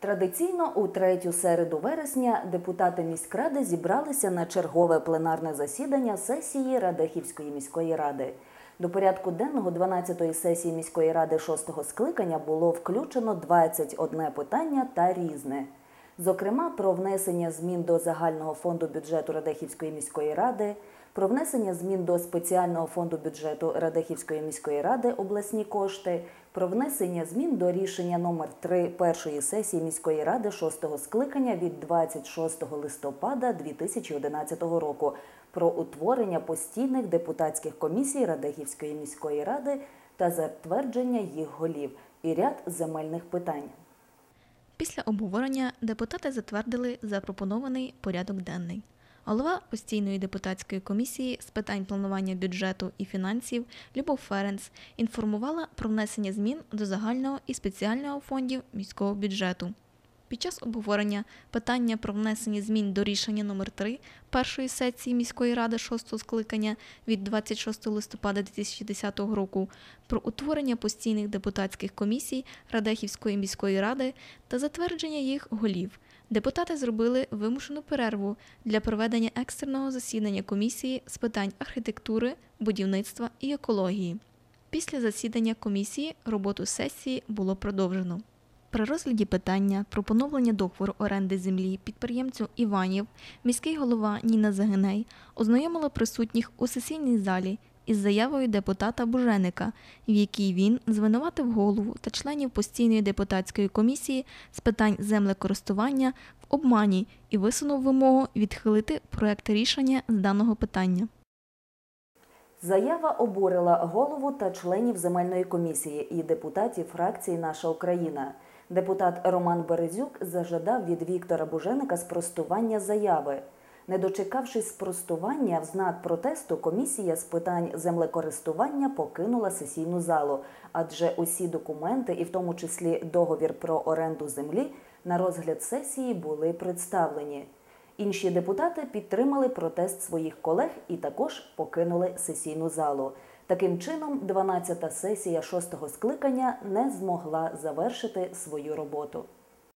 Традиційно у третю середу вересня депутати міськради зібралися на чергове пленарне засідання сесії Радехівської міської ради. До порядку денного 12-ї сесії міської ради 6-го скликання було включено 21 питання та різне. Зокрема, про внесення змін до загального фонду бюджету Радехівської міської ради, про внесення змін до спеціального фонду бюджету Радехівської міської ради обласні кошти, про внесення змін до рішення номер 3 першої сесії міської ради 6-го скликання від 26 листопада 2011 року про утворення постійних депутатських комісій Радехівської міської ради та затвердження їх голів і ряд земельних питань. Після обговорення депутати затвердили запропонований порядок денний. Голова постійної депутатської комісії з питань планування бюджету і фінансів Любов Ференц інформувала про внесення змін до загального і спеціального фондів міського бюджету. Під час обговорення питання про внесення змін до рішення номер 3 першої сесії міської ради 6 скликання від 26 листопада 2010 року про утворення постійних депутатських комісій Радехівської міської ради та затвердження їх голів. Депутати зробили вимушену перерву для проведення екстреного засідання комісії з питань архітектури, будівництва і екології. Після засідання комісії роботу сесії було продовжено. При розгляді питання про поновлення договору оренди землі підприємцю Іванів міський голова Ніна Загиней ознайомила присутніх у сесійній залі із заявою депутата Буженика, в якій він звинуватив голову та членів постійної депутатської комісії з питань землекористування в обмані і висунув вимогу відхилити проект рішення з даного питання. Заява обурила голову та членів земельної комісії і депутатів фракції Наша Україна. Депутат Роман Березюк зажадав від Віктора Буженика спростування заяви. Не дочекавшись спростування в знак протесту, комісія з питань землекористування покинула сесійну залу, адже усі документи, і в тому числі договір про оренду землі, на розгляд сесії були представлені. Інші депутати підтримали протест своїх колег і також покинули сесійну залу. Таким чином, 12-та сесія 6-го скликання не змогла завершити свою роботу.